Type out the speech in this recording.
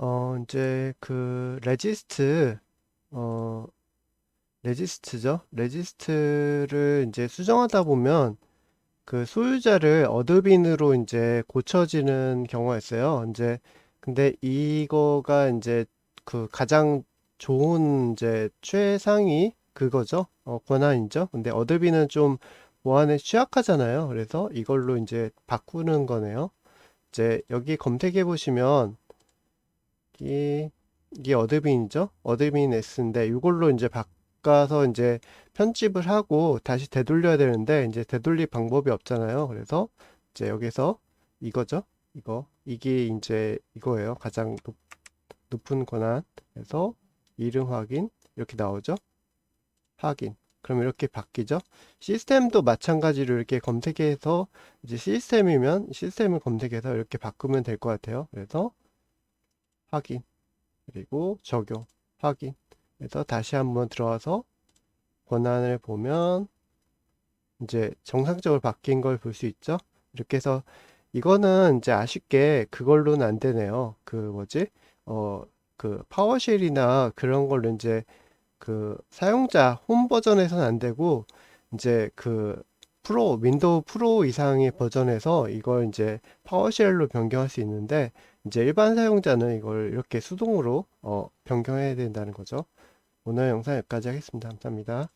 어, 이제 그 레지스트, 어, 레지스트죠? 레지스트를 이제 수정하다 보면 그 소유자를 어드빈으로 이제 고쳐지는 경우가 있어요. 이제 근데 이거가 이제 그 가장 좋은 이제 최상위 그거죠. 어, 권한이죠. 근데 어드빈은 좀 보안에 취약하잖아요. 그래서 이걸로 이제 바꾸는 거네요. 이제 여기 검색해 보시면 이 이게 어드빈이죠? 어드빈 S인데 이걸로 이제 바꿔서 이제 편집을 하고 다시 되돌려야 되는데 이제 되돌릴 방법이 없잖아요. 그래서 이제 여기서 이거죠? 이거 이게 이제 이거예요. 가장 높, 높은 권한. 그래서 이름 확인 이렇게 나오죠? 확인. 그럼 이렇게 바뀌죠? 시스템도 마찬가지로 이렇게 검색해서 이제 시스템이면 시스템을 검색해서 이렇게 바꾸면 될 것 같아요. 그래서 확인. 그리고 적용. 확인. 그래서 다시 한번 들어와서 권한을 보면 이제 정상적으로 바뀐 걸 볼 수 있죠? 이렇게 해서 이거는 이제 아쉽게 그걸로는 안 되네요. 그 뭐지? 어, 그 파워쉘이나 그런 걸로 이제 그 사용자 홈 버전에서는 안 되고 이제 그 프로 윈도우 프로 이상의 버전에서 이걸 이제 파워쉘로 변경할 수 있는데 이제 일반 사용자는 이걸 이렇게 수동으로 어, 변경해야 된다는 거죠. 오늘 영상 여기까지 하겠습니다. 감사합니다.